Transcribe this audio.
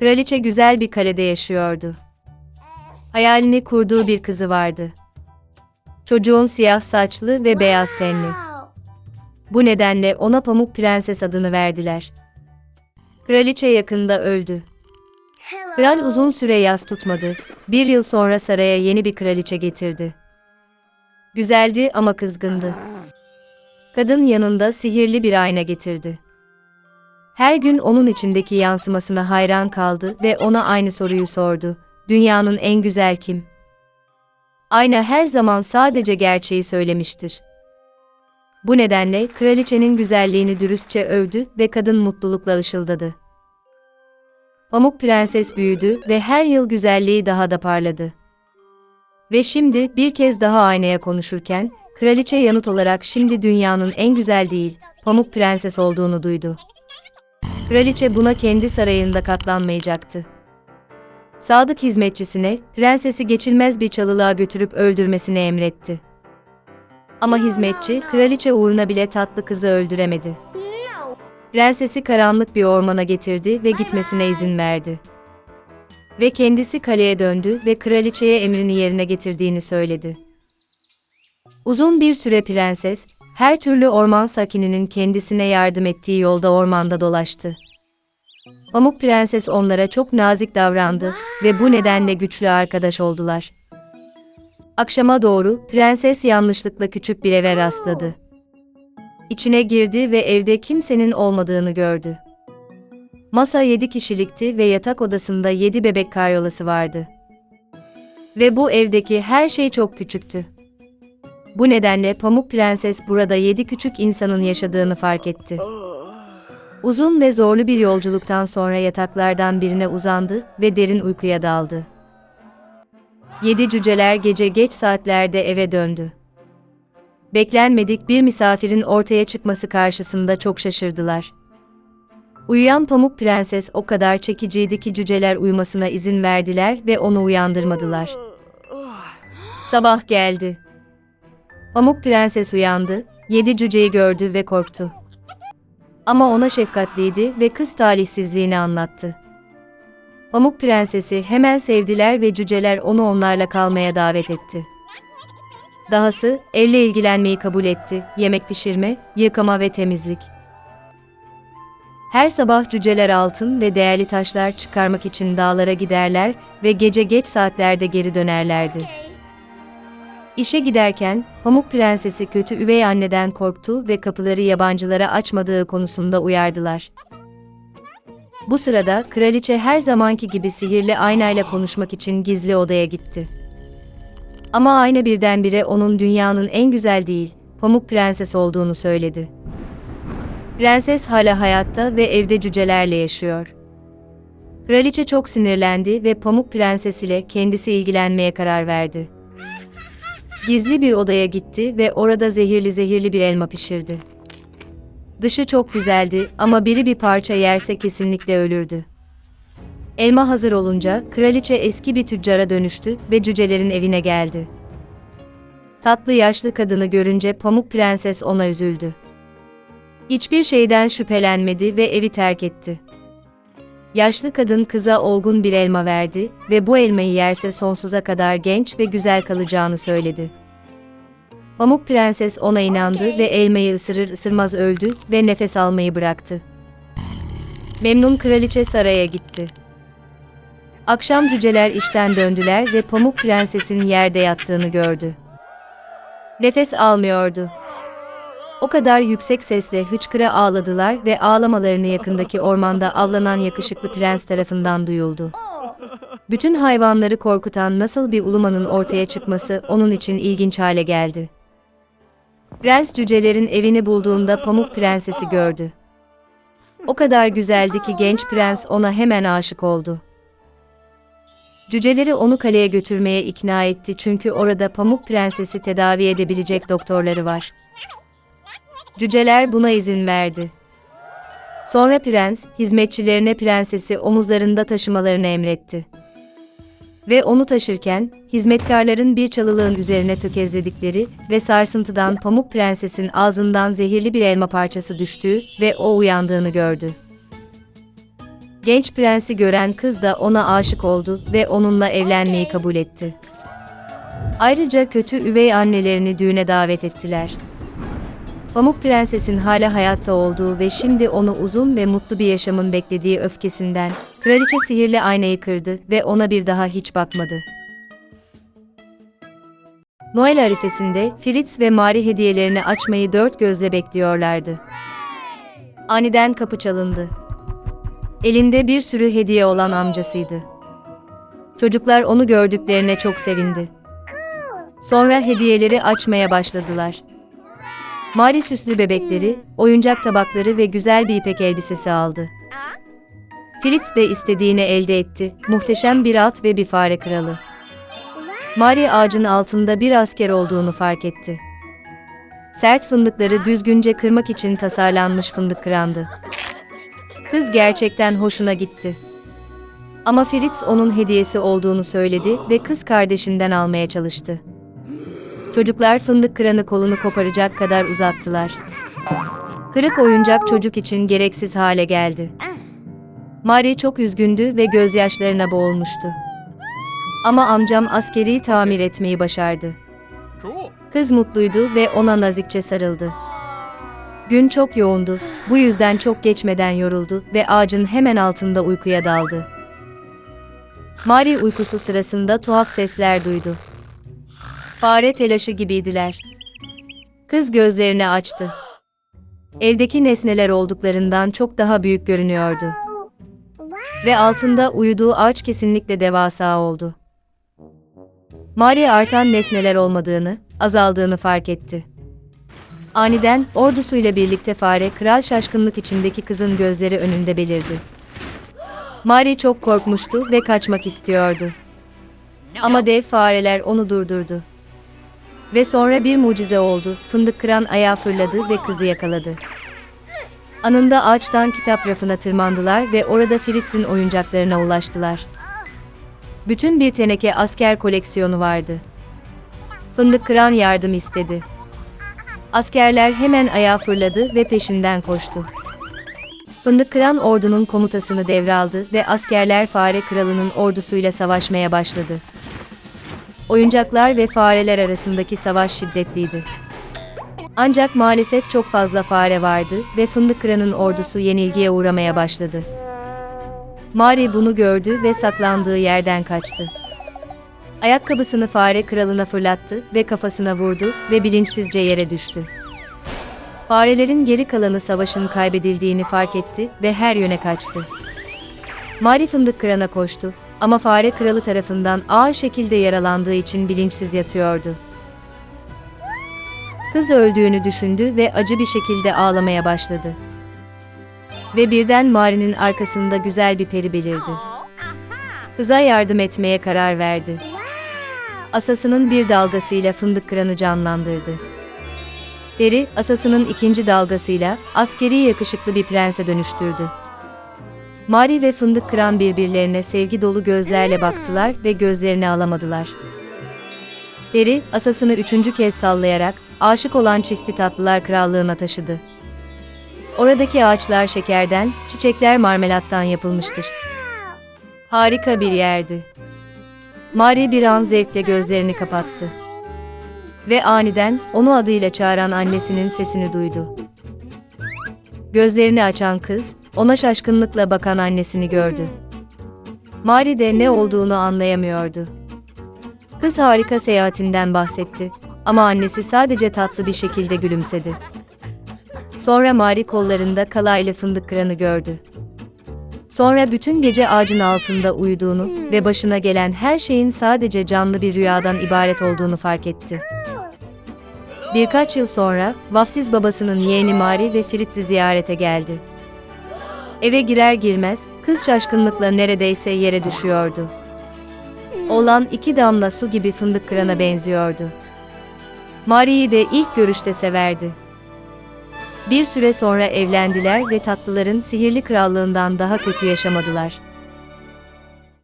Kraliçe güzel bir kalede yaşıyordu. Hayalini kurduğu bir kızı vardı. Çocuğun siyah saçlı ve beyaz tenli. Bu nedenle ona Pamuk Prenses adını verdiler. Kraliçe yakında öldü. Kral uzun süre yas tutmadı. Bir yıl sonra saraya yeni bir kraliçe getirdi. Güzeldi ama kızgındı. Kadın yanında sihirli bir ayna getirdi. Her gün onun içindeki yansımasına hayran kaldı ve ona aynı soruyu sordu. Dünyanın en güzel kim? Ayna her zaman sadece gerçeği söylemiştir. Bu nedenle kraliçenin güzelliğini dürüstçe övdü ve kadın mutlulukla ışıldadı. Pamuk Prenses büyüdü ve her yıl güzelliği daha da parladı. Ve şimdi bir kez daha aynaya konuşurken, kraliçe yanıt olarak şimdi dünyanın en güzel değil, Pamuk Prenses olduğunu duydu. Kraliçe buna kendi sarayında katlanmayacaktı. Sadık hizmetçisine, prensesi geçilmez bir çalılığa götürüp öldürmesini emretti. Ama hizmetçi, kraliçe uğruna bile tatlı kızı öldüremedi. Prensesi karanlık bir ormana getirdi ve gitmesine izin verdi. Ve kendisi kaleye döndü ve kraliçeye emrini yerine getirdiğini söyledi. Uzun bir süre prenses, her türlü orman sakininin kendisine yardım ettiği yolda ormanda dolaştı. Pamuk Prenses onlara çok nazik davrandı ve bu nedenle güçlü arkadaş oldular. Akşama doğru prenses yanlışlıkla küçük bir eve rastladı. İçine girdi ve evde kimsenin olmadığını gördü. Masa yedi kişilikti ve yatak odasında yedi bebek karyolası vardı. Ve bu evdeki her şey çok küçüktü. Bu nedenle Pamuk Prenses burada yedi küçük insanın yaşadığını fark etti. Uzun ve zorlu bir yolculuktan sonra yataklardan birine uzandı ve derin uykuya daldı. Yedi cüceler gece geç saatlerde eve döndü. Beklenmedik bir misafirin ortaya çıkması karşısında çok şaşırdılar. Uyuyan Pamuk Prenses o kadar çekiciydi ki cüceler uyumasına izin verdiler ve onu uyandırmadılar. Sabah geldi. Pamuk Prenses uyandı, yedi cüceyi gördü ve korktu. Ama ona şefkatliydi ve kız talihsizliğini anlattı. Pamuk Prensesi hemen sevdiler ve cüceler onu onlarla kalmaya davet etti. Dahası evle ilgilenmeyi kabul etti, yemek pişirme, yıkama ve temizlik. Her sabah cüceler altın ve değerli taşlar çıkarmak için dağlara giderler ve gece geç saatlerde geri dönerlerdi. İşe giderken Pamuk Prensesi kötü üvey anneden korktu ve kapıları yabancılara açmadığı konusunda uyardılar. Bu sırada kraliçe her zamanki gibi sihirli aynayla konuşmak için gizli odaya gitti. Ama ayna birdenbire onun dünyanın en güzel değil, Pamuk Prenses olduğunu söyledi. Prenses hala hayatta ve evde cücelerle yaşıyor. Kraliçe çok sinirlendi ve Pamuk Prenses ile kendisi ilgilenmeye karar verdi. Gizli bir odaya gitti ve orada zehirli zehirli bir elma pişirdi. Dışı çok güzeldi ama biri bir parça yerse kesinlikle ölürdü. Elma hazır olunca kraliçe eski bir tüccara dönüştü ve cücelerin evine geldi. Tatlı yaşlı kadını görünce Pamuk Prenses ona üzüldü. Hiçbir şeyden şüphelenmedi ve evi terk etti. Yaşlı kadın kıza olgun bir elma verdi ve bu elmayı yerse sonsuza kadar genç ve güzel kalacağını söyledi. Pamuk Prenses ona inandı ve elmayı ısırır ısırmaz öldü ve nefes almayı bıraktı. Memnun kraliçe saraya gitti. Akşam cüceler işten döndüler ve Pamuk Prenses'in yerde yattığını gördü. Nefes almıyordu. O kadar yüksek sesle hıçkıra ağladılar ve ağlamalarını yakındaki ormanda avlanan yakışıklı prens tarafından duyuldu. Bütün hayvanları korkutan nasıl bir ulumanın ortaya çıkması onun için ilginç hale geldi. Prens cücelerin evini bulduğunda Pamuk Prensesi gördü. O kadar güzeldi ki genç prens ona hemen aşık oldu. Cüceleri onu kaleye götürmeye ikna etti çünkü orada Pamuk Prensesi tedavi edebilecek doktorları var. Cüceler buna izin verdi. Sonra prens, hizmetçilerine prensesi omuzlarında taşımalarını emretti. Ve onu taşırken, hizmetkarların bir çalılığın üzerine tökezledikleri ve sarsıntıdan Pamuk Prenses'in ağzından zehirli bir elma parçası düştüğü ve o uyandığını gördü. Genç prensi gören kız da ona aşık oldu ve onunla evlenmeyi kabul etti. Ayrıca kötü üvey annelerini düğüne davet ettiler. Pamuk Prenses'in hala hayatta olduğu ve şimdi onu uzun ve mutlu bir yaşamın beklediği öfkesinden, kraliçe sihirli aynayı kırdı ve ona bir daha hiç bakmadı. Noel arifesinde Fritz ve Mari hediyelerini açmayı dört gözle bekliyorlardı. Aniden kapı çalındı. Elinde bir sürü hediye olan amcasıydı. Çocuklar onu gördüklerine çok sevindi. Sonra hediyeleri açmaya başladılar. Mari süslü bebekleri, oyuncak tabakları ve güzel bir ipek elbisesi aldı. Fritz de istediğini elde etti, muhteşem bir at ve bir fare kralı. Mari ağacın altında bir asker olduğunu fark etti. Sert fındıkları düzgünce kırmak için tasarlanmış fındık kırandı. Kız gerçekten hoşuna gitti. Ama Fritz onun hediyesi olduğunu söyledi ve kız kardeşinden almaya çalıştı. Çocuklar fındık kıranı kolunu koparacak kadar uzattılar. Kırık oyuncak çocuk için gereksiz hale geldi. Mari çok üzgündü ve gözyaşlarına boğulmuştu. Ama amcam askeri tamir etmeyi başardı. Kız mutluydu ve ona nazikçe sarıldı. Gün çok yoğundu, bu yüzden çok geçmeden yoruldu ve ağacın hemen altında uykuya daldı. Mari uykusu sırasında tuhaf sesler duydu. Fare telaşı gibiydiler. Kız gözlerini açtı. Evdeki nesneler olduklarından çok daha büyük görünüyordu. Ve altında uyuduğu ağaç kesinlikle devasa oldu. Mari artan nesneler olmadığını, azaldığını fark etti. Aniden ordusuyla birlikte fare kral şaşkınlık içindeki kızın gözleri önünde belirdi. Mari çok korkmuştu ve kaçmak istiyordu. Ama dev fareler onu durdurdu. Ve sonra bir mucize oldu. Fındık kıran ayağa fırladı ve kızı yakaladı. Anında ağaçtan kitap rafına tırmandılar ve orada Fritz'in oyuncaklarına ulaştılar. Bütün bir teneke asker koleksiyonu vardı. Fındık kıran yardım istedi. Askerler hemen ayağa fırladı ve peşinden koştu. Fındık kıran ordunun komutasını devraldı ve askerler fare kralının ordusuyla savaşmaya başladı. Oyuncaklar ve fareler arasındaki savaş şiddetliydi. Ancak maalesef çok fazla fare vardı ve Fındık Kıran'ın ordusu yenilgiye uğramaya başladı. Mari bunu gördü ve saklandığı yerden kaçtı. Ayakkabısını fare kralına fırlattı ve kafasına vurdu ve bilinçsizce yere düştü. Farelerin geri kalanı savaşın kaybedildiğini fark etti ve her yöne kaçtı. Mari fındık kırana koştu ama fare kralı tarafından ağır şekilde yaralandığı için bilinçsiz yatıyordu. Kız öldüğünü düşündü ve acı bir şekilde ağlamaya başladı. Ve birden Mari'nin arkasında güzel bir peri belirdi. Kıza yardım etmeye karar verdi. Asasının bir dalgasıyla fındık kıranı canlandırdı. Peri, asasının ikinci dalgasıyla askeri yakışıklı bir prense dönüştürdü. Mari ve fındık kıran birbirlerine sevgi dolu gözlerle baktılar ve gözlerini alamadılar. Peri, asasını üçüncü kez sallayarak, aşık olan çifti tatlılar krallığına taşıdı. Oradaki ağaçlar şekerden, çiçekler marmelattan yapılmıştır. Harika bir yerdi. Mari bir an zevkle gözlerini kapattı. Ve aniden, onu adıyla çağıran annesinin sesini duydu. Gözlerini açan kız, ona şaşkınlıkla bakan annesini gördü. Mari de ne olduğunu anlayamıyordu. Kız harika seyahatinden bahsetti ama annesi sadece tatlı bir şekilde gülümsedi. Sonra Mari kollarında kala ile fındık kıranı gördü. Sonra bütün gece ağacın altında uyuduğunu ve başına gelen her şeyin sadece canlı bir rüyadan ibaret olduğunu fark etti. Birkaç yıl sonra vaftiz babasının yeğeni Mari ve Fritz'i ziyarete geldi. Eve girer girmez kız şaşkınlıkla neredeyse yere düşüyordu. Olan iki damla su gibi fındık kırana benziyordu. Mari'yi de ilk görüşte severdi. Bir süre sonra evlendiler ve tatlıların sihirli krallığından daha kötü yaşamadılar.